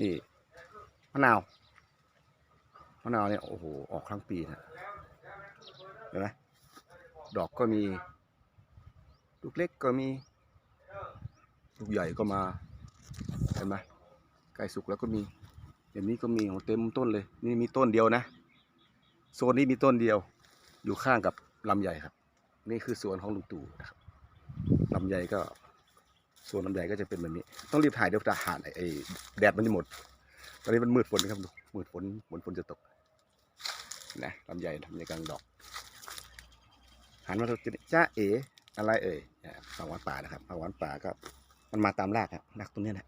นี่มะนาวมะนาวเนี่ยโอ้โหออกทั้งปีนะเห็นไหมดอกก็มี ลูกเล็กก็มี ลูกใหญ่ก็มา เห็นไหมใกล้สุกแล้วก็มีอย่างนี้ก็มีโอ้เต็มต้นเลย นี่มีต้นเดียวนะ โซนนี้มีต้นเดียว อยู่ข้างกับลำไยครับ นี่คือสวนของลุงตู่นะครับลำไยก็ ส่วนลำไยก็จะเป็นแบบนี้ ต้องรีบถ่ายเดี๋ยวจะหาไอ้แดดมันจะหมด ตอนนี้มันมืดฝนนะครับดูมืดฝนฝนฝนจะตกนะลำไยลำไยกลางดอก หันมาดูจ้าเอ๋อะไรเอ่ยอ่าผักหวานป่านะครับผักหวานป่าก็มันมาตามรากครับรากตรงนี้แหละ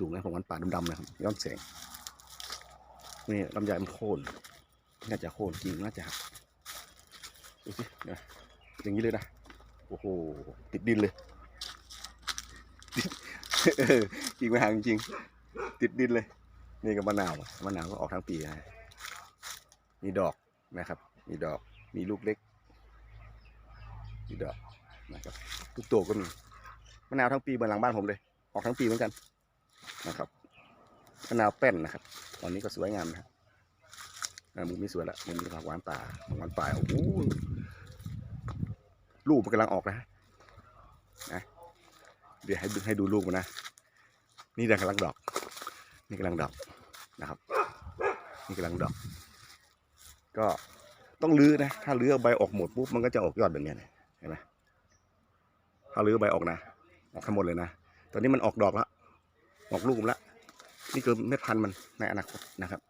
สูงๆนะผักหวานป่าดำๆนะครับย้อนแสงนี่ลำไยมันโค่นน่าจะโค่นจริงน่าจะหักดูสิอย่างนี้เลยนะ อ้โห ติดดินเลย กิ่งไม่ห่างจริง ติดดินเลย นี่กับมะนาวมะนาวก็ออกทั้งปีนะมีดอกนะครับ มีดอก มีลูกเล็ก มีดอกนะครับทุกตัวก็มี มะนาวทั้งปีเหมือนหลังบ้านผมเลย ออกทั้งปีเหมือนกันนะครับ มะนาวแป้นนะครับ ตอนนี้ก็สวยงามนะครับอ่ามุมนี้สวยละมุมนี้ผักหวานป่าผักหวานป่าโอ้โห ลูกมันกำลังออกนะนะเดี๋ยวให้ดูให้ดูลูกมันนะนี่กำลังดอก นี่กำลังดอกนะครับ นี่กำลังดอก ก็ต้องรื้อนะ ถ้ารื้อใบออกหมดปุ๊บมันก็จะออกยอดแบบนี้เห็นไหมถ้ารื้อใบออกนะออกทั้งหมดเลยนะตอนนี้มันออกดอกแล้วออกลูกแล้วนี่คือเม็ดพันธุ์มันในอนาคตนะครับ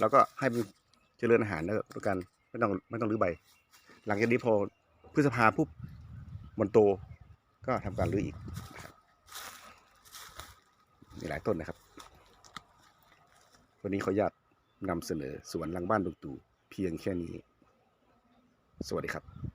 แล้วก็ให้มันเจริญอาหารด้วยกันไม่ต้องไม่ต้องรื้อใบ หลังจากนี้พอ พฤษภาปุ๊บมันโตก็ทำการรื้ออีกมีหลายต้นนะครับ วันนี้ขออนุญาตนำเสนอสวนหลังบ้านลุงตู่เพียงแค่นี้ สวัสดีครับ